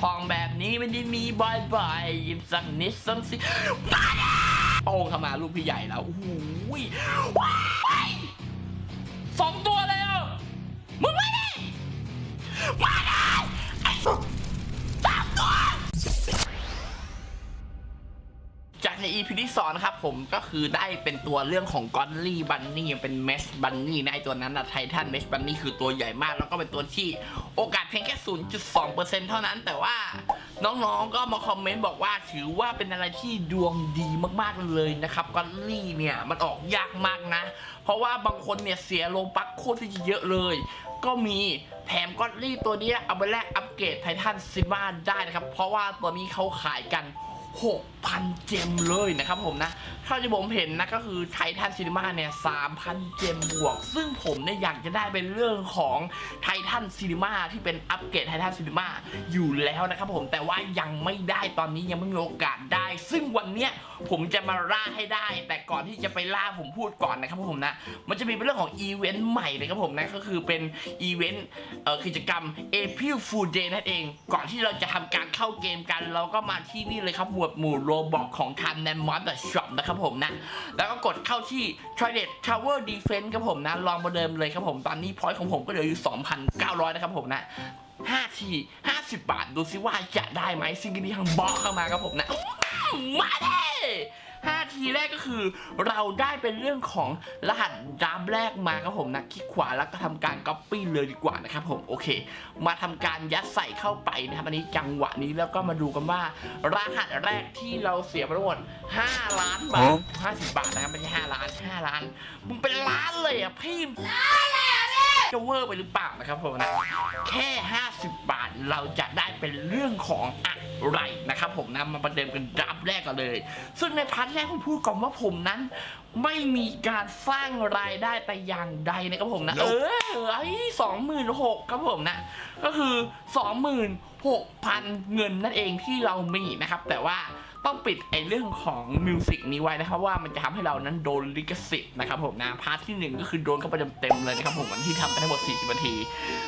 พองแบบนี้ไม่ได้มีบ่อยๆหยิบสักนิดสักสิมาดโป้งเข้ามาลูกพี่ใหญ่แล้วโอ้โหยว้ายสองตัวเลยอะมึงมาดิมาดิ ใน EP ที่สองนะครับผมก็คือได้เป็นตัวเรื่องของกอนลี่บันนี่เป็นเมชบันนี่นะไอตัวนั้นนะไททันเมชบันนี่คือตัวใหญ่มาก แล้วก็เป็นตัวที่โอกาสเพียงแค่ 0.2%เท่านั้น แต่ว่าน้องๆก็มาคอมเมนต์บอกว่าถือว่าเป็นอะไรที่ดวงดีมากๆเลยนะครับกอนลี่เนี่ยมันออกยากมากนะ เพราะว่าบางคนเนี่ยเสียโลปักโคตรที่เยอะเลย ก็มีแถมกอนลี่ตัวนี้เอาไปแลกอัปเกรดไททันซิมาได้นะครับเพราะว่าตัวนี้เขาขายกัน 6,000 เจมเลยนะครับผมนะเท่าที่ผมเห็นนะก็คือไททันซีนีมาเนี่ย3,000 เจมบวก ซึ่งผมเนี่ยอยากจะได้เป็นเรื่องของไททันซีนีมาที่เป็นอัปเกรดไททันซีนีมาอยู่แล้วนะครับผมแต่ว่ายังไม่ได้ตอนนี้ยังไม่มีโอกาสได้ ซึ่งวันเนี้ยผมจะมาล่าให้ได้ แต่ก่อนที่จะไปล่าผมพูดก่อนนะครับผมนะมันจะมีเป็นเรื่องของอีเวนต์ใหม่เลยครับผมนะก็คือเป็นอีเวนต์กิจกรรม April Fool Day นั่นเอง ก่อนที่เราจะทำการเข้าเกมกัน เราก็มาที่นี่เลยครับวดหมู่โรบอกของทันแนมมอสช็อปนะครับผมนะ แล้วก็กดเข้าที่ t r a d e d Tower Defense ครับผมนะ ลองมาเดิมเลยครับผม ตอนนี้พอยต์ของผมก็เหลืออยู่ 2,900 นะครับผมนะ5ที50 บาท ดูซิว่าจะได้ไหมซิงกิลนี้ทางบล็อกเข้ามาครับผมนะ มาเลย 5 ทีแรกก็คือ เราได้เป็นเรื่องของรหัสดามแรกมาครับผมนะคลิกขวาแล้วก็ทำการก๊อปปี้เลยดีกว่านะครับผมโอเค มาทำการยัดใส่เข้าไปนะครับอันนี้จังหวะนี้แล้วก็มาดูกันว่า รหัสแรกที่เราเสียไปทั้งหมด5ล้านบาท50 บาทนะครับไม่ใช่5ล้าน 5 ล้านมึงเป็นล้านเลยอะพี่ล้านเลยอะพี่จะเวอร์ไปหรือเปล่านะครับผมนะแค่ 50 บาทเราจะได้เป็นเรื่องของอะ ไรนะครับผมนะมาประเด็นกันดับแรกกันเลย ซึ่งในพาร์ทแรกผมพูดก่อนว่าผมนั้น ไม่มีการสร้างรายได้แต่อย่างใดนะครับผมนะ เออไอ้สองหมื่นหกครับผมนะ ก็คือสองหมื่นหกพันเงินนั่นเองที่เรามีนะครับ แต่ว่า ต้องปิดไอเรื่องของมิวสิกนี้ไว้นะครับว่ามันจะทำให้เรานั้นโดนลิขสิทธิ์นะครับผมนะพาร์ทที่หนึ่งก็คือโดนเข้าไปเต็มๆเลยนะครับผมวันที่ทำไปทั้งหมด 40 นาที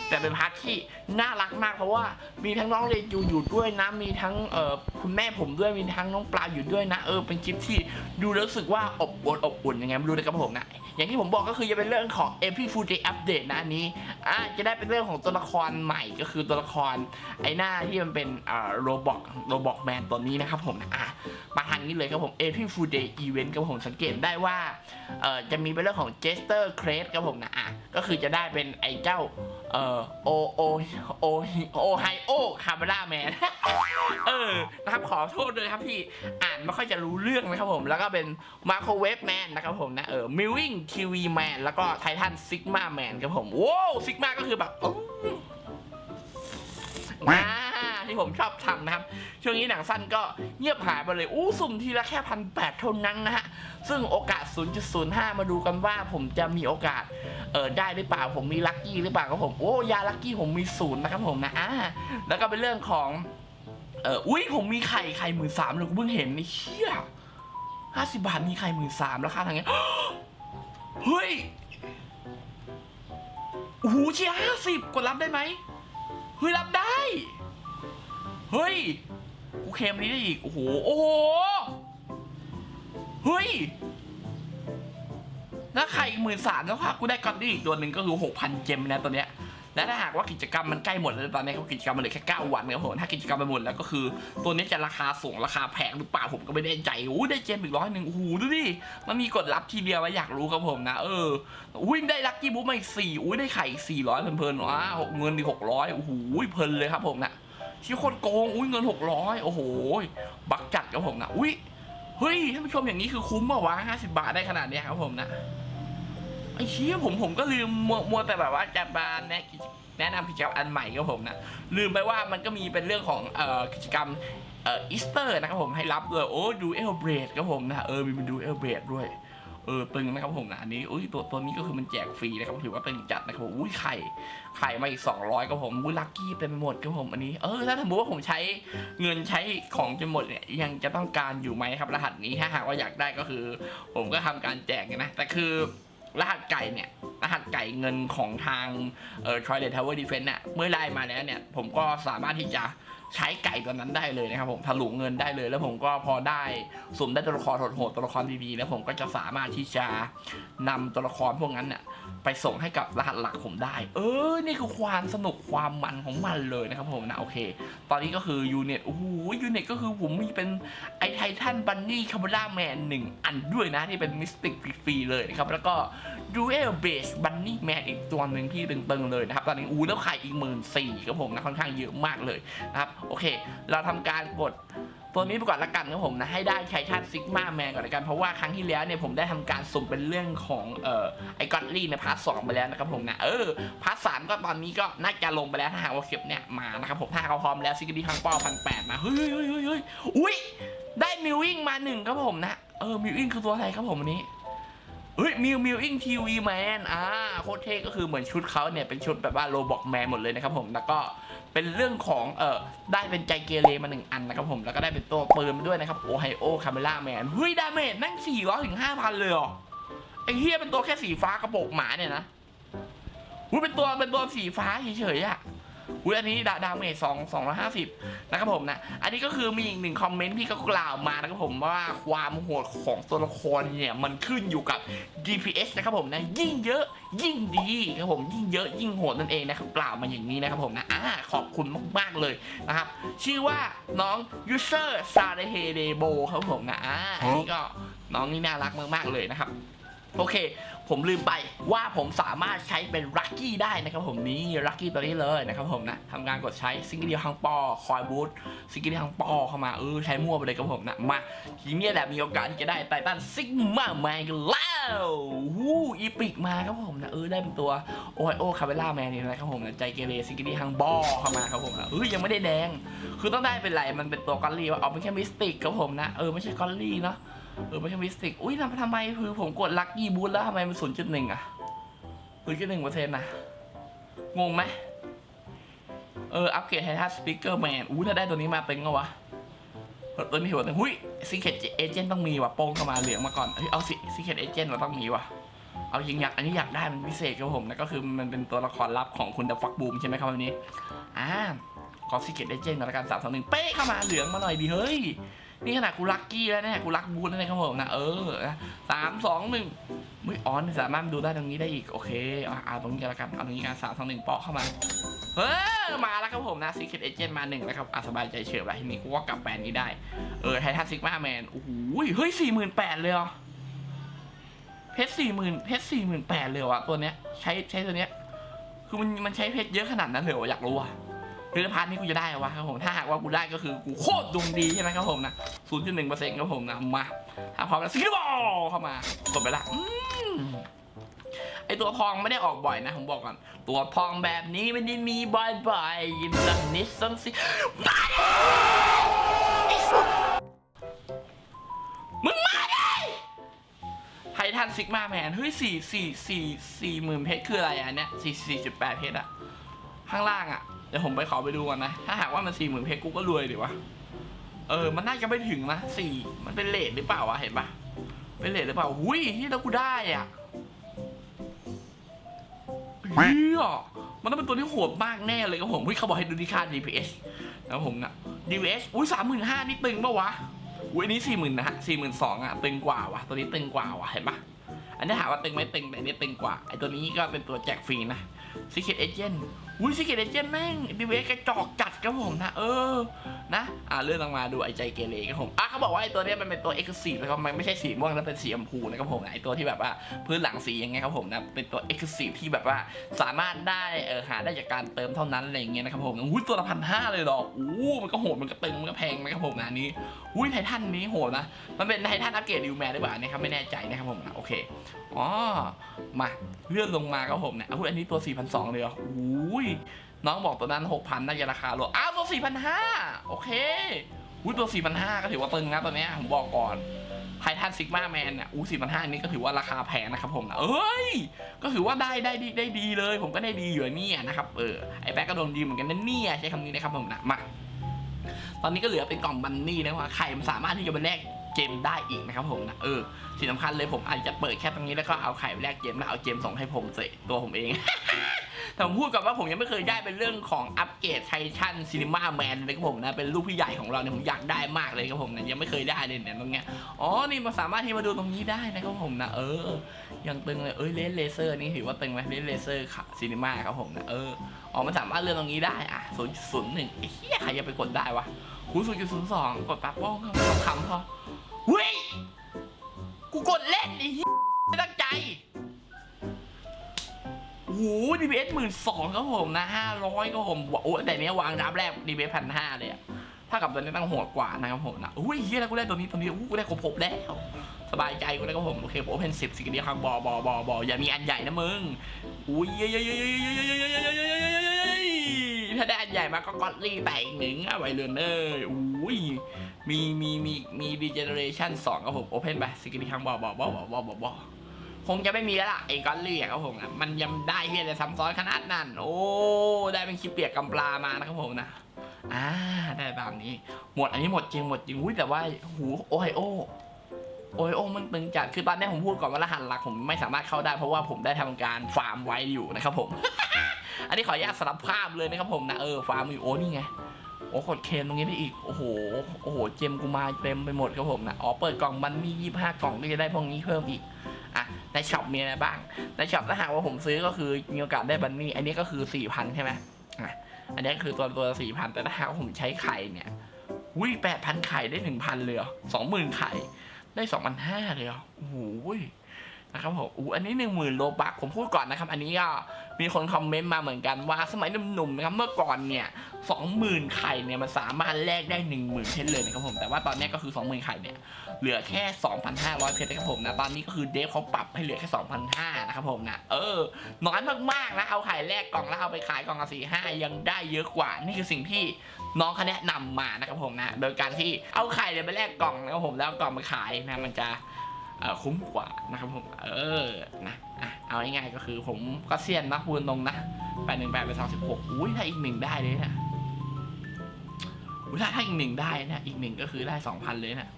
แต่เป็นพาร์ทที่น่ารักมากเพราะว่ามีทั้งน้องเรยูอยู่ด้วยนะมีทั้งเอ่อคุณแม่ผมด้วยมีทั้งน้องปลาอยู่ด้วยนะเออเป็นคลิปที่ดูแล้วรู้สึกว่าอบอุ่นอบอุ่นยังไงไม่รู้นะครับผมนะอย่างที่ผมบอกก็คือจะเป็นเรื่องของ AP Full Day Update นะอันนี้อะจะได้เป็นเรื่องของตัวละครใหม่ก็คือตัวละครไอ้หน้าที่มันเป็นอ่าโรบอกโรบอกแมนตัวนี้นะครับผมนะอะมาทางนี้เลยครับผม AP Full Day Event ครับผมสังเกตได้ว่าเอ่อจะมีเป็นเรื่องของ Jester Crate ครับผมนะอะก็คือจะได้เป็นไอ้เจ้าเอ่อโอโอโอโอไฮโอคาร์บราแมนเออนะครับขอโทษด้วยครับพี่อ่านไม่ค่อยจะรู้เรื่องนะครับผม แล้วก็เป็นมาโครเวฟแมนนะครับผมนะเออมิววิ่งทีวีแมนแล้วก็ไททันซิกมาแมนครับผมว้าวซิกมาก็คือแบบอ่า ที่ผมชอบทำนะครับ ช่วงนี้หนังสั้นก็เงียบหายไปเลย อู้สุ่มทีละแค่พันแปดเท่านั้นนะฮะ ซึ่งโอกาส 0.05 มาดูกันว่าผมจะมีโอกาสเออได้หรือเปล่าผมมีลัคกี้หรือเปล่าครับผม โอ้ยาลัคกี้ผมมีศูนย์นะครับผมนะอ่าแล้วก็เป็นเรื่องของเอออุ้ยผมมีไข่ไข่หมื่นสามเลยกูเพิ่งเห็นนี่เชี่ยห้าสิบาทมีไข่หมื่นสามราคาทางเงี้ยเฮ้ยโอ้โหเชี่ยห้าสิบกดรับได้ไหมเฮ้ยรับได้ เฮ้ย กูเคลมนี้ได้อีก โอ้โห โอ้โห เฮ้ยแล้วใครหมื่นสามแล้วค่ะกูได้กอนดี้อีกตัวหนึ่งก็คือหกพันเจมนะตัวเนี้ย และถ้าหากว่ากิจกรรมมันใกล้หมดแล้วตอนนี้เขากิจกรรมมันเหลือแค่9วันครับผมถ้ากิจกรรมไปหมดแล้วก็คือ ตัวนี้จะราคาสูงราคาแพงหรือเปล่าผมก็ไม่ได้ใจอู้ได้เจมอีกร้อยหนึ่งโอ้โหดูดิ มันมีกดรับทีเดียวไว้อยากรู้ครับผมนะ เอออุ้ยได้ลัคกี้บุ๊กมาอีกสี่อุ้ยได้ไข่สี่ร้อยเพลินๆว้าหกเงินดีหกร้อยโอ้โหเพลินเลยครับผมนะ ชี้โคตรโกงอุ้ยเงินหกร้อยโอ้โห บักจัดครับผมนะอุ้ยเฮ้ยท่านผู้ชมอย่างนี้คือคุ้มป่าวะห้าสิบาทได้ขนาดนี้ครับผมนะไอ้เชี่ยผมผมก็ลืมมัวมัวแต่แบบว่าจะมาแนะแนะนำกิจกรรมอันใหม่ครับผมนะลืมไปว่ามันก็มีเป็นเรื่องของเอ่อกิจกรรมเอ่ออีสเตอร์นะครับผมให้รับด้วยโอ้ดูเอลเบรดครับผมนะเออมีดูเอลเบรดด้วย เออตึงนะครับผมนะอันนี้อุ้ยตัวตัวนี้ก็คือมันแจกฟรีนะครับถือว่าตึงจัดนะครับผมอุ้ยไข่ไข่มาอีก 200ครับผมอุ้ยลัคกี้เต็มไปหมดครับผมอันนี้เออถ้าสมมติว่าผมใช้เงินใช้ของจนหมดเนี่ยยังจะต้องการอยู่ไหมครับ รหัสนี้ถ้าหากว่าอยากได้ก็คือ ผมก็ทำการแจกนะแต่คือรหัสไก่เนี่ย รหัสไก่เงินของทางเอ่อ Toilet Tower Defense เนี่ยเมื่อไล่มาแล้วเนี่ย ผมก็สามารถที่จะ ใช้ไก่ตัวนั้นได้เลยนะครับผมถลุงเงินได้เลย แล้วผมก็พอได้สุ่มได้ตัวละครโหดๆตัวละครดีๆแล้วผมก็จะสามารถที่จะนำตัวละครพวกนั้นเนี่ย ไปส่งให้กับรหัสหลักผมได้ เออ นี่คือความสนุกความมันของมันเลยนะครับผมนะ โอเค ตอนนี้ก็คือยูเน็ตโอ้โหยูเน็ตก็คือผมมีเป็นไอไททันบันนี่คาร์บราแมนหนึ่งอันด้วยนะ ที่เป็นมิสติกฟรีๆเลยนะครับ แล้วก็ดูเอลเบสบันนี่แมนอีกตัวหนึ่งที่ตึงๆเลยนะครับ ตอนนี้อู้แล้วขายอีกหมื่นสี่ครับผมนะ ค่อนข้างเยอะมากเลยนะครับ โอเค เราทำการกด ตัวนี้ไปก่อนละกันครับผมนะให้ได้ไททันซิกมาแมนก่อนละกันเพราะว่าครั้งที่แล้วเนี่ยผมได้ทำการสุ่มเป็นเรื่องของเอ่อไอกอตลี่ในพาร์ทสองไปแล้วนะครับผมนะเออพาร์ทสามก็ตอนนี้ก็น่าจะลงไปแล้วถ้าหากว่าคลิปเนี่ยมานะครับผมถ้าเขาพร้อมแล้วซิกดี้คังป้าพันแปดมาเฮ้ยเฮ้ยเฮ้ยเฮ้ยอุ้ยได้มิววิ่งมาหนึ่งครับผมนะเออมิววิ่งคือตัวอะไรครับผมวันนี้เฮ้ยมิวมิวอิงทีวีแมนอ่าโคตรเท่ก็คือเหมือนชุดเขาเนี่ยเป็นชุดแบบว่าโรบอกแมนหมดเลยนะครับผมแล้วก็ เป็นเรื่องของเออได้เป็นใจเกเรมาหนึ่งอันนะครับผมแล้วก็ได้เป็นตัวปืนมาด้วยนะครับโอไฮโอคาเมล่าแมนเฮ้ยดาเมจนั่งสี่ร้อยถึงห้าพันเลยเหรอไอ้เฮียเป็นตัวแค่สีฟ้ากระโปรงหมาเนี่ยนะอุ้ยเป็นตัวเป็นตัวสีฟ้าเฉยๆอะ อุ้ยอันนี้ดาดาเมจสองสองร้อยห้าสิบนะครับผมนะ อันนี้ก็คือมีอีกหนึ่งคอมเมนต์ที่เขากล่าวมานะครับผมว่าความโหดของตัวละครเนี่ยมันขึ้นอยู่กับ DPS นะครับผมนะยิ่งเยอะยิ่งดีครับผมยิ่งเยอะยิ่งโหดนั่นเองนะครับกล่าวมาอย่างนี้นะครับผมนะอ่าขอบคุณมากๆเลยนะครับ ชื่อว่าน้อง user s a r e h e d e b o ครับผมนะอ่าอันนี้ก็น้องนี่น่ารักมากๆเลยนะครับ โอเค ผมลืมไปว่าผมสามารถใช้เป็นลัคกี้ได้นะครับผมนี่ลัคกี้ตัวนี้เลยนะครับผมนะทำการกดใช้ซิงเกิลเดียวฮังปอคอยบูทซิงเกิลเดียวฮังปอเข้ามาเออใช้มั่วไปเลยครับผมนะมาทีนี้แหละมีโอกาสที่จะได้ไททันซิกมาแมนกันแล้ววู้อีปิกมาครับผมนะเออได้เป็นตัวโอไฮโอคาเบล่าแมนนี่นะครับผมนะใจเกเรซิงเกิลเดียวฮังบอเข้ามาครับผมนะเออยังไม่ได้แดง คือต้องได้เป็นไรมันเป็นตัวกอลลี่ว่าเอาเป็นแค่มิสติกครับผมนะเออไม่ใช่กอลลี่เนาะ เออไม่ใช่มิสติก อุ้ยทำทำไมคือผมกดลัคกี้บูทแล้วทำไมมันศูนย์จุดหนึ่งอะศูนย์จุดหนึ่งเปอร์เซ็นต์นะ งงไหมเออ อัปเกรดไททันสปีกเกอร์แมนอู้ถ้าได้ตัวนี้มาเต็งก็วะตัวนี้หัวเต็งหุ้ยซีเคทเอเจนต์ต้องมีว่ะโป้งเข้ามาเหลืองมาก่อนเฮ้ยเอาสิซีเคทเอเจนต์เราต้องมีว่ะ เอาจริงอยากอันนี้อยากได้มันพิเศษครับผมนะก็คือมันเป็นตัวละครลับของคุณเดอะฟักบูมใช่ไหมครับวันนี้อ่าขอซีเคทเอเจนต์หน่อยละกันสามสองหนึ่งเป๊ะเข้ามาเหลืองมาหน่อยดิเฮ้ย นี่ขนาดกูลัคกี้แล้วเนี่ยกูรักบูธแล้วนะครับผมนะเออสามสองหนึ่งไม่ออนสามารถดูได้ตรงนี้ได้อีกโอเคเอาตรงนี้กันละกันเอาตรงนี้กันสามสองหนึ่งเปาะเข้ามาเฮ้ยมาแล้วครับผมนะซีเคทเอเจนต์มาหนึ่งแล้วครับอะสบายใจเฉยไปทีนี้กูก็กลับแบรนด์นี้ได้เออไททันซิกมาแมนโอ้โหเฮ้ยสี่หมื่นแปดเลยเหรอเพชรสี่หมื่นเพชรสี่หมื่นแปดเลยอวะตัวเนี้ยใช้ใช้ตัวเนี้ยคือมันมันใช้เพชรเยอะขนาดนั้นเลยเหรอยากรู้อะ หรือพาร์ทนี้กูจะได้วะครับผมถ้าหากว่ากูได้ก็คือกูโคตรดวงดีใช่ไหมครับผมนะ0.1%ครับผมนะมาถ้าพร้อมแล้วสกิลบอลเข้ามากดไปละอืมไอตัวทองไม่ได้ออกบ่อยนะผมบอกก่อนตัวทองแบบนี้ไม่ได้มีบ่อยๆยิมสักนิดสักสิมาดิมึงมาดิไททันซิกมาแมนเฮ้ยสี่สี่สี่สี่หมื่นเพชรคืออะไรอะเนี่ยสี่สี่จุดแปดเพชรอะข้างล่างอะ เดี๋ยวผมไปขอไปดูก่อนนะ ถ้าหากว่ามันสี่หมื่นเพชรกูก็รวยดิวะ เออ มันน่าจะไม่ถึงนะสี่มันเป็นเลทหรือเปล่าวะ เห็นปะเป็นเลทหรือเปล่าหุ้ยที่แล้วกูได้อะเฮียมันต้องเป็นตัวที่โหดมากแน่เลยครับผมหุ้ยเขาบอกให้ดูที่ค่า DPS นะครับผมนะ DPS อุ้ยสามหมื่นห้านี่ตึงปะวะ อุ้ยอันนี้สี่หมื่นนะฮะสี่หมื่นสองอะตึงกว่าวะตัวนี้ตึงกว่าวะเห็นปะอันนี้ถามว่าตึงไหมตึงแต่อันนี้ตึงกว่าไอตัวนี้ก็เป็นตัวแจกฟรีนะซิกเก็ตเอุ้ยซิกเกตเอเจนต์แม่งดีเวสกระจอกจัดครับผมนะ เออ นะ อ่าเลื่อนลงมาดูไอ้ใจเกเรครับผม อะเขาบอกว่าไอ้ตัวเนี้ยมันเป็นตัวเอ็กซ์ซีฟนะครับมันไม่ใช่สีม่วงแล้วเป็นสีชมพูนะครับผมไอ้ตัวที่แบบว่าพื้นหลังสีอย่างเงี้ยครับผมนะ เป็นตัวเอ็กซ์ซีฟที่แบบว่าสามารถได้เออหาได้จากการเติมเท่านั้นอะไรอย่างเงี้ยนะครับผมอุ้ยตัวละพันห้าเลยหรออู้มันก็โหดมันก็ตึงมันก็แพงนะครับผมนะนนี้อุ้ยไททันนี้โหดนะ มันเป็นไททันอัปเกรดดิวแมนหรือเปล่านะครับไม่แน่ใจนะครับผมนะโอเคอ๋อมาเลื่อนลงมาครับผมเนี่ยอุ้ยอันนี้ตัว4,200เลยเหรออุ้ยน้องบอกตัวนั้น6,000น่าจะราคาลดอ้าวตัว4,500โอเคอุ้ยตัว4,500ก็ถือว่าตึงนะตัวเนี้ยผมบอกก่อนไททันซิกมาแมนเนี่ยอู้4,500นี่ก็ถือว่าราคาแพงนะครับผมนะเอ้ย ก็ถือว่าได้ได้ดีได้ดีเลย ผมก็ได้ดีอยู่เนี่ยนะครับเออไอแป๊กก็โดนดีเหมือนกันนะเนี่ยใช้คำนี้นะครับผมนะมาตอนนี้ก็เหลือเป็นกล่องบันนี่นะว่าใครมันสามารถที่จะไปแลกเจมได้อีกนะครับผมนะเออสิ่งสำคัญเลยผมอาจจะเปิดแค่ตรงนี้แล้วก็เอาไข่ไปแลกเจมแล้วเอาเจมส่งให้ผมเสร็จตัวผมเอง แต่ผมพูดก่อนว่าผมยังไม่เคยได้เป็นเรื่องของอัปเกรดไททันซีนีมาแมนเลยครับผมนะเป็นลูกพี่ใหญ่ของเราเนี่ยผมอยากได้มากเลยครับผมนะยังไม่เคยได้เลยเนี่ยตรงเนี้ยอ๋อนี่มาสามารถที่มาดูตรงนี้ได้นะครับผมนะเออยังตึงเลยเอ้ยเลนเลเซอร์นี่ถือว่าตึงไหมเลนเลเซอร์ค่ะซีนีมาครับผมนะเอออ๋อมันสามารถเลื่อนตรงนี้ได้อะศูนย์ศูนย์หนึ่งไอ้เหี้ยใครจะไปกดได้วะคูศูนย์จุดศูนย์สองกดปั๊บป้องคำพอเฮ้ยกูกดเล่นไอ้เหี้ยไม่ตั้งใจ ดีบีเอสหมื่นสองครับผมนะห้าร้อยครับผมโอ้แต่เนี้ยวางดับแรก DPS พันห้าเลยอะถ้ากับตัวนี้ตั้งหัวกว่านะครับผมนะอุ้ยเฮียแล้วกูได้ตัวนี้ตัวนี้อู้กูได้ครบพบแล้วสบายใจกูได้ครับผมโอเคผมเป็นสิบสิ่งเดียวครับบอบอบอบออย่ามีอันใหญ่นะมึงอุ้ยเยยะถ้าได้อันใหญ่มาก็กอดลี่แตกหนึ่งอะไวเรือนเอ้ยอุ้ยมีมีมีมีดีเจเนเรชั่นสองครับผมโอเพนไปสกิลที่ทางบอบอบอบอบอบอ คงจะไม่มีแล้วล่ะไอ้ก้อนเลียครับผมนะมันยังได้เฮียจะซ้ำซ้อนขนาดนั้น โอ้ได้เป็นคลิปเปียกกำปลามานะครับผมนะอ่าได้ตามนี้ หมดอันนี้หมดจริงหมดจริงอุ้ยแต่ว่าหูโอไฮโอโอไฮโอมันตึงจัดคือตอนนี้ผมพูดก่อนว่ารหัสหลักผมไม่สามารถเข้าได้เพราะว่าผมได้ทำการฟาร์มไว้อยู่นะครับผม อันนี้ขออนุญาตสารภาพเลยนะครับผมนะเออฟาร์มอยู่โอ้นี่ไงโอ้กดเคนตรงนี้ได้อีกโอ้โหโอ้โหเจมกูมาเต็มไปหมดครับผมนะอ๋อเปิดกล่องมันมียี่ห้ากล่องก็จะได้พวกนี้เพิ่มอีก ในช็อปมีอะไรบ้าง ในช็อปถ้าหากว่าผมซื้อก็คือมีโอกาสได้บันนี่ อันนี้ก็คือสี่พันใช่ไหมอันนี้คือตัวตัวสี่พันแต่ถ้าหากว่าผมใช้ไข่เนี่ยอุ้ยแปดพันไข่ได้หนึ่งพันเลยเหรอสองหมื่นไข่ได้สองพันห้าเลยเหรอโอ้โห นะครับผมอู้อันนี้หนึ่งหมื่นโลบักผมพูดก่อนนะครับ อันนี้ก็มีคนคอมเมนต์มาเหมือนกันว่าสมัยหนุ่มๆนะครับเมื่อก่อนเนี่ยสองหมื่นไข่เนี่ยมันสามารถแลกได้หนึ่งหมื่นเพชรเลยนะครับผมแต่ว่าตอนนี้ก็คือสองหมื่นไข่เนี่ยเหลือแค่2,500เพชรนะครับผมนะตอนนี้ก็คือเดฟเขาปรับให้เหลือแค่2,500นห้านะครับผมนะเออ น้อยมากๆนะเอาไข่แรกกล่องแล้วเอาไปขายกล่องละสี่ห้ายังได้เยอะกว่า นี่คือสิ่งที่น้องเขาแนะนำมานะครับผมนะโดยการที่เอาไข่เนี่ยไปแลกกล่องนะครับผมแล้วกล่องไปขายนะมันจะ คุ้มกว่านะครับผมเออนะเอาง่ายๆก็คือผมก็เซียนนะพูดตรงนะแปดหนึ่งแปดไปสองสิบหกอุ้ยถ้าอีกหนึ่งได้เลยนะอุ๊ยถ้าถ้าอีกหนึ่งได้นะอีกหนึ่งก็คือได้สองพันเลยนะ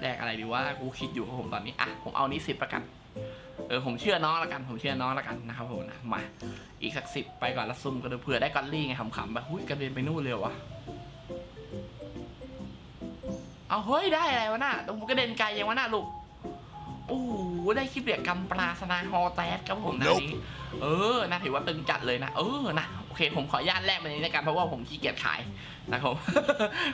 แลกอะไรดีว่ากูคิดอยู่ครับผมตอนนี้อะผมเอานี้สิบประกันเออผมเชื่อน้องละกันผมเชื่อน้องละกันนะครับผมนะมาอีกสักสิบไปก่อนละซุ่มก็ดูเผื่อได้กอลลี่ไงขำๆแบบหุ้ยกระเด็นไปนู่นเลยวะเอาเฮ้ยได้อะไรวะน่ะตรงกระเด็นไกลยังวะน่ะลูก โอ้โหได้คลิปเดียกกำปลาสนาฮอแตสครับผมนะอันนี้เออนะถือว่าตึงจัดเลยนะ เออนะโอเคผมขออนุญาตแลกไปนี้ในการเพราะว่าผมขี้เกียจขายนะครับผม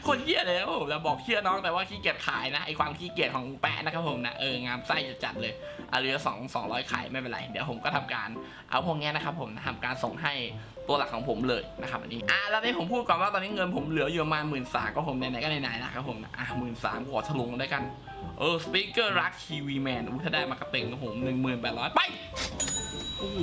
คนเกียจเลยครับผมแล้วบอกเชื่อน้องแต่ว่าขี้เกียจขายนะไอความขี้เกียจของแปะนะครับผมนะเอองามไส้จะจัดเลยเอาเหลือสองสองร้อยขายไม่เป็นไรเดี๋ยวผมก็ทำการ เอาพวกเนี้ยนะครับผมทำการส่งให้ ตัวหลักของผมเลยนะครับอันนี้อะแล้วนี่ผมพูดก่อนว่าตอนนี้เงินผมเหลืออยู่ประมาณหมื่นสามก็ผมไหนๆก็ไหนๆนะครับผมนะอะหมื่นสามขอทะลงได้กันเออสปีกเกอร์รักทีวีแมนอู้ถ้าได้มากระเต็งกับผมหนึ่งหมื่นแปดร้อยไปโอ้โห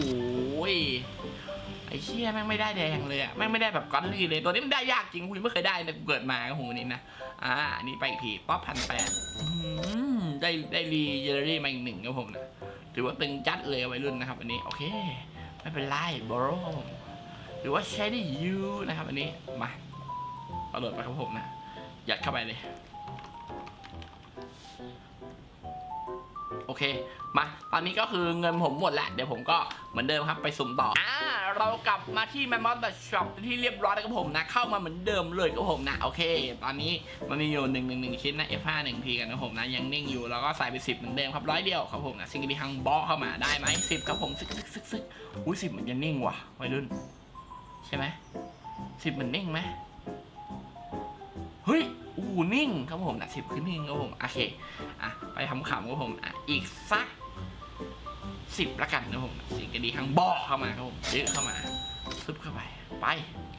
ไอ้เชี่ยแม่งไม่ได้แดงเลยอะแม่งไม่ได้แบบก้อนลี่เลยตัวนี้มันได้ยากจริงคุณไม่เคยได้นเกิดมาก็หงอันนี้นะอ่าอันนี้ไปอีกทีป๊อปพันแปดได้ได้รีเจอรี่มาอีกหนึ่งครับผมนะถือว่าตึงจัดเลยวัยรุ่นนะครับ อันนี้โอเค ไม่เป็นไรบอ หรือว่าใช้ได้ยูนะครับอันนี้ มาเอาโหลดไปครับผมนะ ยัดเข้าไปเลย โอเค มา ตอนนี้ก็คือเงินผมหมดแหละเดี๋ยวผมก็เหมือนเดิมครับไปสุ่มต่อ อ่า เรากลับมาที่ m a m m o t h Shop ที่เรียบร้อยแล้วครับผมนะ เข้ามาเหมือนเดิมเลยครับผมนะ โอเค ตอนนี้มันมีอยู่หนึ่งหนึ่งหนึ่งชิ้นนะ F5 หนึ่งทีกันนะผมนะ ยังนิ่งอยู่ แล้วก็ใส่ไปสิบเหมือนเดิมครับร้อยเดียวครับผมนะ ซิงกิลีฮังบอเข้ามาได้ไหมสิบครับผม ซึกซึกซึกซึกอุ้ยสิบมันจะนิ่งว่ะวัยรุ่น ใช่ไหมสิบมันนิ่งไหมเฮ้ยอู้นิ่งครับผมนะสิบคือนิ่งครับผมโอเคอะไปทำขำครับผมอะอีกสักสิบละกันนะผมสียงกระดีข้างบอกเข้ามาครับผมเยอะเข้ามาซึบเข้าไปไป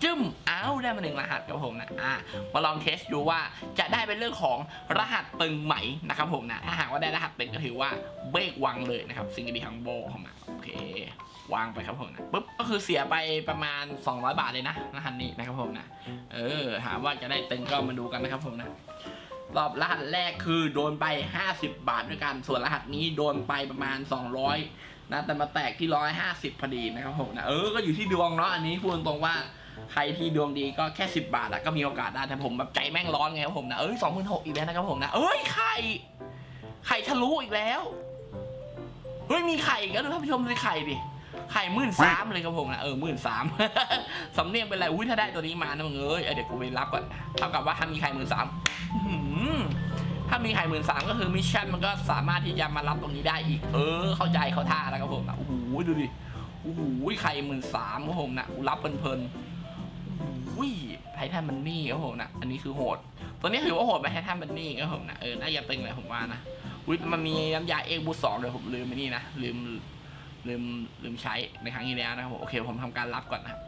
จึ้มเอาได้มาหนึ่งรหัสครับผมนะอ่ามาลองเทสดูว่าจะได้เป็นเรื่องของรหัสตึงไหมนะครับผมนะถ้าหากว่าได้รหัสตึงก็ถือว่าเบรกวางเลยนะครับสิ่งกระดีข้างโบเข้ามาโอเค วางไปครับผมนะปุ๊บก็คือเสียไปประมาณ 200 บาทเลยนะรหัสนี้นะครับผมนะเออถามว่าจะได้ตึงก็มาดูกันนะครับผมนะรอบรหัสแรกคือโดนไป 50 บาทด้วยกันส่วนรหัสนี้โดนไปประมาณ 200นะแต่มาแตกที่ 150พอดีนะครับผมนะเออก็อยู่ที่ดวงเนาะอันนี้พูดตรงว่าใครที่ดวงดีก็แค่ 10 บาทอะก็มีโอกาสได้แต่ผมแบบใจแม่งร้อนไงครับผมนะเอ้ย26,000อีกแล้วนะครับผมนะเอ้ยไข่ไข่ทะลุอีกแล้วเฮ้ยมีไข่อีกแล้วดูท่านผู้ชมดูไข่ดิ ไข่หมื่นสามเลยครับผมนะเออหมื่นสามสำเนียงเป็นไรอุ้ยถ้าได้ตัวนี้มานะมึงเอ้ยเออเดี๋ยวกูไปรับก่อนเท่ากับว่าถ้ามีไข่หมื่นสามถ้ามีไข่หมื่นสามก็คือมิชชั่นมันก็สามารถที่จะมารับตรงนี้ได้อีก เออ เข้าใจเข้าท่าแล้วครับผมนะโอ้โหดูดิโอ้โหไข่หมื่นสามครับผมนะรับเพลินๆอุ้ยไททันมันนี่ครับผมนะอันนี้คือโหดตัวนี้ถือว่าโหดไปไททันมันนี่ครับผมนะเออน่าจะตึงเลยผมว่านะอุ้ยมันมีน้ำยาเอกบูสองเดี๋ยวผมลืมไปนี่นะลืม ลืมลืมใช้ในครั้งที่แล้วนะครับผมโอเคผมทำการรับก่อนนะครับ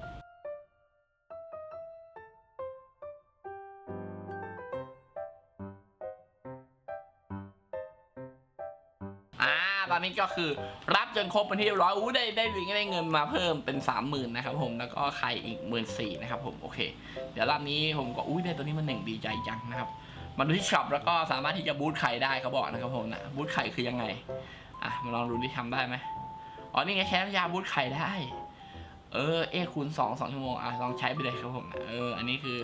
อ่าตอนนี้ก็คือรับจนครบเป็นที่เรียบร้อยอู้ได้ได้ลิงได้เงินมาเพิ่มเป็นสามหมื่นนะครับผมแล้วก็ไข่อีกหมื่นสี่นะครับผมโอเค เดี๋ยวรอบนี้ผมก็อุ้ได้ตัวนี้มันหนึ่งดีใจจังนะครับมาดูที่ช็อปแล้วก็สามารถที่จะบูทไข่ได้เขาบอกนะครับผมนะบูทไข่คือยังไงอะมาลองดูที่ทำได้ไหม อ๋อนี่ไงใช้น้ำยาบูทไข่ได้ เออ เอคูณสองสองชั่วโมงอะลองใช้ไปเลยครับผมเอออันนี้คือ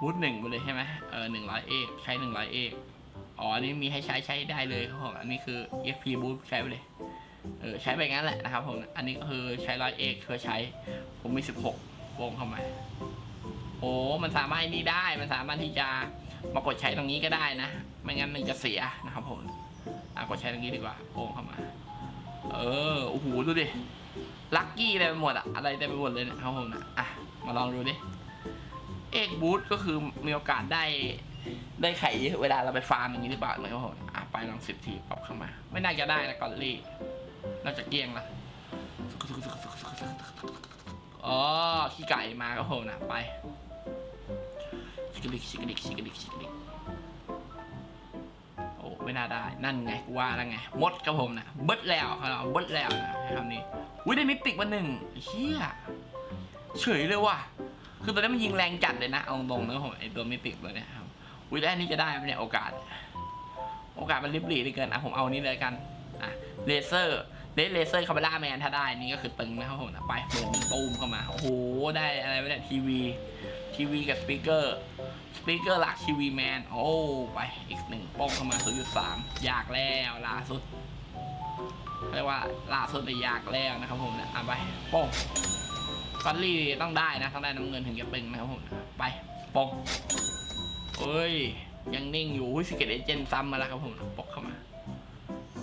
บูทหนึ่งไปเลยใช่ไหมเออหนึ่งร้อยเอกใช้หนึ่งร้อยเอกอ๋ออันนี้มีให้ใช้ใช้ได้เลยครับผมอันนี้คือ EXP boost ใช้ไปเลยเออใช้ไปงั้นแหละนะครับผมอันนี้ก็คือใช้ร้อยเอกเพื่อใช้ผมมีสิบหกวงเข้ามาโอ้มันสามารถนี่ได้มันสามารถที่จะมากดใช้ตรงนี้ก็ได้นะ ไม่งั้นมันจะเสียนะครับผมอะกดใช้ตรงนี้ดีกว่าโงเข้ามา เออ โอ้โห ดูดิ ลัคกี้เต็มไปหมดอะอะไรเต็มไปหมดเลยเนะครับผมนะอะ มาลองดูดิ เอกบูธก็คือมีโอกาสได้ ได้ไข่เยอะเวลาเราไปฟาร์มอย่างนี้หรือเปล่านะครับผมอะ ไปลองสิบทีปรับเข้ามา ไม่น่าจะได้นะกอลลี่น่าจะเกี้ยงละอ๋อ ขี้ไก่มาครับผมนะไปชิกกดิกชิกกดิกชิกกดิกชิกกดิก ไม่น่าได้ นั่นไงกูว่าแล้วไงมดครับผมนะเบิดแล้วครับเบิดแล้วนะคำนี้อุ้ยได้มิติกมาหนึ่งเฮียเฉยเลยว่ะคือตอนนี้มันยิงแรงจัดเลยนะเอาตรงๆนะผมไอตัวมิติกตัวเนี้ยครับอุ้ยได้อันนี้จะได้ไหมเนี่ยโอกาส โอกาสมันริบหรี่เหลือเกินอะผมเอานี้เลยกันอะเลเซอร์เลเลเซอร์คาเมล่าแมนถ้าได้นี่ก็คือตึงนะครับผมนะไปหมื่นตูมเข้ามา โอ้โห ได้อะไรไปเนี่ยทีวี ทีวีกับสปีกเกอร์ ปีกเกอร์หลักทีวีแมน โอ้ ไป อีกหนึ่งโป้งเข้ามา0.3อยากแล้วล่าสุดเรียกว่าล่าสุดเลยอยากแล้วนะครับผมเนี่ยอะไปโป้งกอลลี่ต้องได้นะต้องได้น้ำเงินถึงจะตึงนนะครับผมไปโป้งเอ้ย ยังนิ่งอยู่สเก็ตเอเจนซ้ำมาแล้วครับผมปกเข้ามา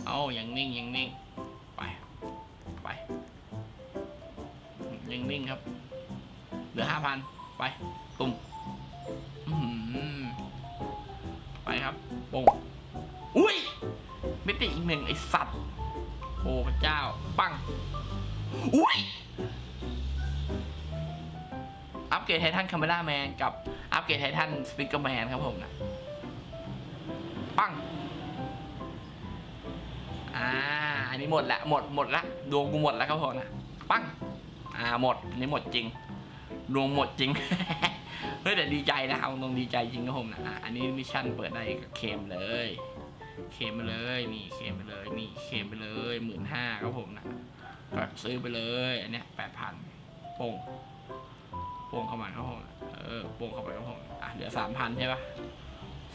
เอายังนิ่งยังนิ่งไปไปยังนิ่งครับ เหลือห้าพันไปตุ่ม ปงอุ้ยไมิติอีกหนึ่งไอสัตว์ โอ้พระเจ้า ปัง อุ้ย อัปเกรดไททันคาเมล่าแมนกับอัปเกรดไททันสปิเกอร์แมนครับผมนะ ปัง อ่า อันนี้หมดละ หมด หมดละ ดวงกูหมดแล้วครับผมนะ ปัง อ่า หมด อันนี้หมดจริง ดวงหมดจริง เฮ้ยแต่ดีใจนะเอาตรงดีใจจริงครับผมนะอะอันนี้มิชชั่นเปิดได้ก็เคมเลย เคมไปเลยนี่เคมไปเลยนี่เคมไปเลยหมื่นห้าครับผมนะก็ซื้อไปเลยอันเนี้ยแปดพันโป่งโป่งเข้ามาครับผมเออโป่งเข้าไปครับผมอะเหลือสามพันใช่ปะ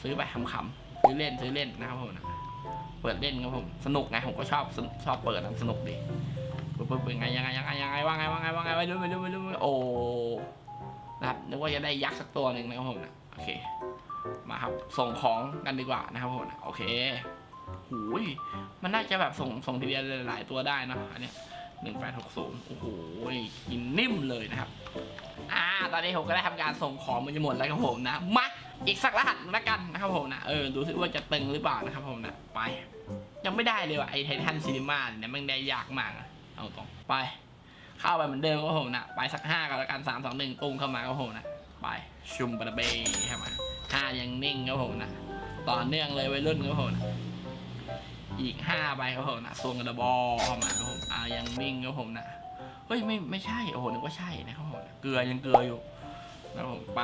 ซื้อไปขำๆซื้อเล่นซื้อเล่นนะครับผมนะเปิดเล่นครับผมสนุกไงผมก็ชอบชอบเปิดนะสนุกดีปึ๊บปึ๊บเป็นไงยังไงยังไงยังไงว่าไงว่าไงว่าไงไปดูไปดูไปดูโอ้ นะครับนึกว่าจะได้ยักษ์สักตัวหนึ่งนะครับผมนะโอเคมาครับส่งของกันดีกว่านะครับผมนะโอเคหูยมันน่าจะแบบส่งส่งทีเดียวหลายตัวได้นะอันเนี้ยหนึ่งแปดหกศูนย์โอ้โหกินนิ่มเลยนะครับอ่าตอนนี้ผมก็ได้ทำการส่งของมันจะหมดแล้วครับผมนะมาอีกสักรหัสล้วกันนะครับผมนะเออดูซิว่าจะตึงหรือเปล่านะครับผมนะไป ยังไม่ได้เลยว่ะไอไททันซีนีมาเนี่ยมันได้ยากมากอะเอาตรงไป เข้าไปเหมือนเดิมก็ผมนะไปสักห้าก็แล้วกันสามสองหนึ่งตุ้งเข้ามาก็ผมนะไปชุมบะเบเข้ามาห้ายังนิ่งก็ผมนะต่อเนื่องเลยวัยรุ่นก็ผมนะอีกห้าใบครับผมนะซวงกระบอเข้ามาครับผมอ่ายังนิ่งก็ผมนะเฮ้ยไม่ไม่ใช่โอ้โหนึกว่าใช่นะครับผมเกลือยังเกลืออยู่นะผมไป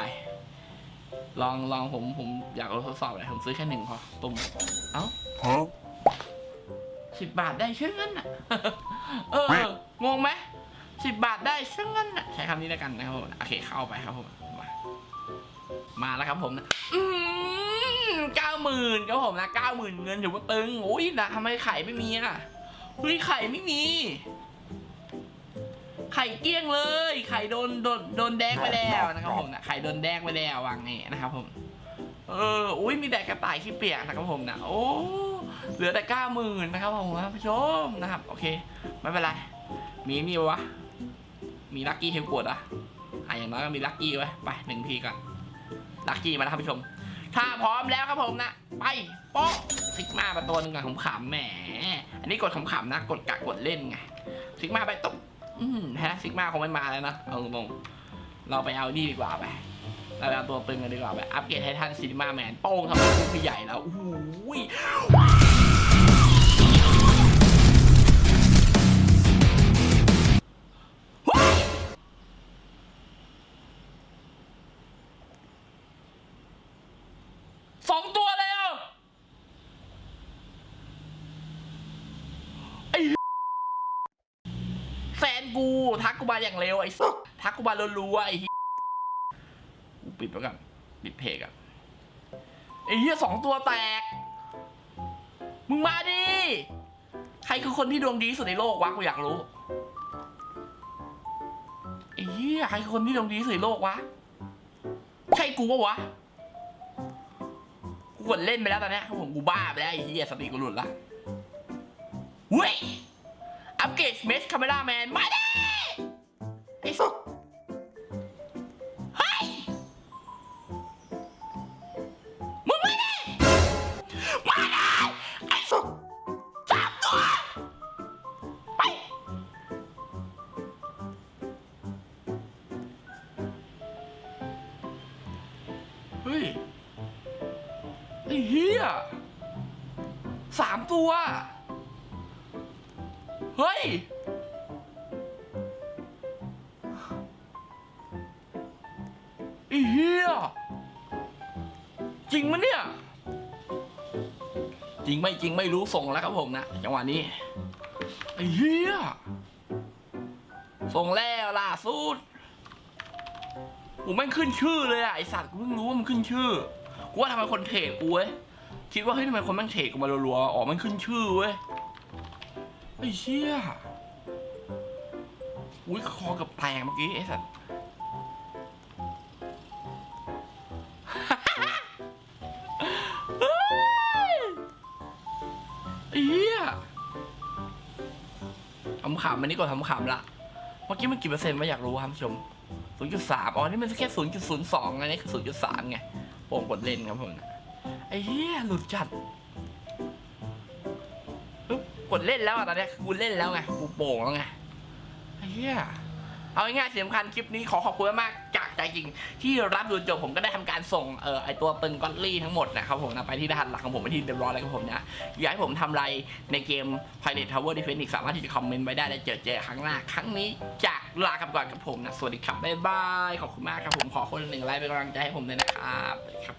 ลองลองผมผมอยากเอาทดสอบเลยผมซื้อแค่หนึ่งพอตุ้มเอ้า Huh? สิบบาทได้เช่นนั้นอะเอองงไหม สิบบาทได้เช่นนั้นอะใช้คำนี้แล้วกันนะครับผมโอเคเข้าไปครับผมมามาแล้วครับผมนะเก้าหมื่นครับผมนะเก้าหมื่นเงินถือว่าตึงโอ้ยนะทำไมไข่ไม่มีอะเฮ้ยไข่ไม่มี ไข่เกี้ยงเลย ไข่โดนโดนโดนแดกไปแล้วนะครับผมนะไข่โดนแดกไปแล้ววางนี่นะครับผม เอออุ้ยมีแต่กระต่ายขี้เปียกนะครับผมนะโอ้เหลือแต่เก้าหมื่นนะครับผมท่านผู้ชมนะครับ โอเค ไม่เป็นไร มีนี่วะ มีลัคกี้เฮลกดอะอะอย่างน้อยก็มีลัคกี้ไว้ไปหนึ่งทีก่อนลัคกี้มาแล้วท่านผู้ชม ถ้าพร้อมแล้วครับผมนะ ไปโป๊ะซิกมามาตัวหนึ่งอะขำๆแหม อันนี้กดขำๆนะ กดกะกดเล่นไงซิกมาไปตบอืมฮะซิกมาคงไม่มาแล้วนะเอาตรงเราไปเอานี่ดีกว่าไปเราไปเอาตัวตึงกันดีกว่าไปอัปเกรดไททันซีนีมาแมนโป้งทำให้คู่พี่ใหญ่แล้วโอ้ย ทักกูมาอย่างเร็วไอ้สัสทักกูมารัวๆไอ้หี้ยกูปิดไปก่อนปิดเพจอะไอ้เหี้ยสองตัวแตก มึงมาดิ ใครคือคนที่ดวงดีสุดในโลกวะกูอยากรู้ไอ้เหี้ยใครคือคนที่ดวงดีสุดในโลกวะ ใช่กูปะวะ กูกดเล่นไปแล้วตอนเนี้ยผมกูบ้าไปแล้วไอ้เหี้ยสติกูหลุดละเว้ยอัปเกรดเมสคาเมราแมนมาดิไอ้ เฮ้ย ไอ้เฮียจริงมั้ยเนี่ย จริงไม่จริงไม่รู้ส่งแล้วครับผมนะจังหวะนี้ ไอ้เฮียส่งแล้วล่าสุดกูแม่งขึ้นชื่อเลยอะไอสัตว์กูเพิ่งรู้ว่ามันขึ้นชื่อ กูว่าทำไมคนเทรดกูเว้ยคิดว่าเฮ้ยทำไมคนแม่งเทรดกูมารัวๆอ๋อมันขึ้นชื่อเว้ย อ้เชี่ยอุ้ยคอกับแตกเมื่อกี้ไอ้สัตว์เฮ้ยไอ้เหี้ยขำขำๆอันนี้ก่อนขำขำละ เมื่อกี้มันกี่เปอร์เซ็นต์ไม่อยากรู้ครับผู้ชม 0.3 อ๋อ นี่มันแค่ 0.02 อันนี้คือ 0.3 ไง โป่งกดเล่นครับผมนะไอ้เหี้ย หลุดจัด ดเล่นแล้วอะตอนเนี้ยกูเล่นแล้วไงกูโป่งแล้วไงไอ้เหี้ยเอาง่ายๆสิ่งสำคัญคลิปนี้ขอขอบคุณมากๆจากใจจริง ที่รับดูจนจบผมก็ได้ทำการส่งเอ่อไอตัวตึงกอตลี่ทั้งหมดนะครับผมนะไปที่รหัสหลักของผมไปที่เรียบร้อยแล้วครับผมนะอยากให้ผมทำอะไรในเกม Pilot Tower Defense อีกสามารถที่จะคอมเมนต์ไว้ได้และเจอเจอครั้งหน้าครั้งนี้จากลาครับก่อนกับผมนะสวัสดีครับบ๊ายบายขอบคุณมากครับผมขอคนหนึ่งไลค์เป็นกำลังใจให้ผมด้วยนะครับครับ